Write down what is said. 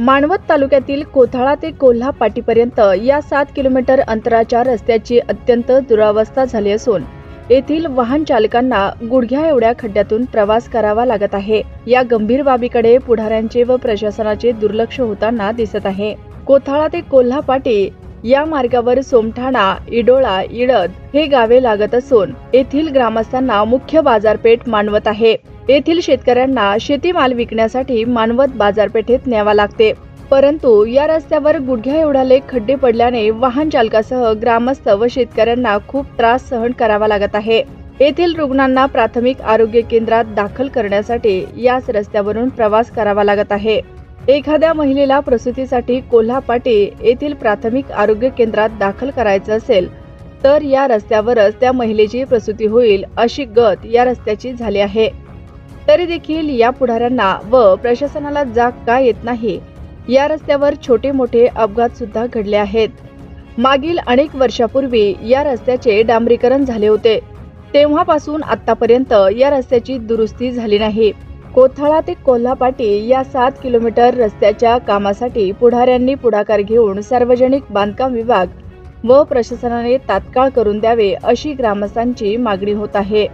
मानवत तालुक्यातील कोथाळा ते कोल्हा पाटीपर्यंत या सात किलोमीटर अंतराच्या रस्त्याची अत्यंत दुरावस्था झाली असून येथील वाहन चालकांना गुडघ्या एवढ्या खड्ड्यातून प्रवास करावा लागत आहे. या गंभीर बाबीकडे पुढाऱ्यांचे व प्रशासनाचे दुर्लक्ष होताना दिसत आहे. कोथाळा ते कोल्हा पाटी या मार्गावर सोमठाणा इडोळा इडद हे गावे लागत असून येथील ग्रामस्थांना मुख्य बाजारपेठ मानवत आहे. येथील शेतकऱ्यांना शेतीमाल विकण्यासाठी मानवत बाजारपेठेत न्यावा लागते. परंतु या रस्त्यावर गुडघ्या एवढाले खड्डे पडल्याने वाहन चालकासह ग्रामस्थ व शेतकऱ्यांना खूप त्रास सहन करावा लागत आहे. येथील रुग्णांना प्राथमिक आरोग्य केंद्रात दाखल करण्यासाठी याच रस्त्यावरून प्रवास करावा लागत आहे. एखाद्या महिलेला प्रसूतीसाठी कोल्हापाटी येथील प्राथमिक आरोग्य केंद्रात दाखल करायचं असेल तर या रस्त्यावरच त्या महिलेची प्रसूती होईल अशी गत या रस्त्याची झाली आहे. तरी देखील या पुढाऱ्यांना व प्रशासनाला जाग का येत नाही? या रस्त्यावर छोटे मोठे अपघात सुद्धा घडले आहेत. मागील अनेक वर्षापूर्वी या रस्त्याचे डांबरीकरण झाले होते. तेव्हापासून आतापर्यंत या रस्त्याची दुरुस्ती झाली नाही. कोथळा ते कोल्हापाटी या सात किलोमीटर रस्त्याच्या कामासाठी पुढाऱ्यांनी पुढाकार घेऊन सार्वजनिक बांधकाम विभाग व प्रशासनाने तात्काळ करून द्यावे अशी ग्रामस्थांची मागणी होत आहे.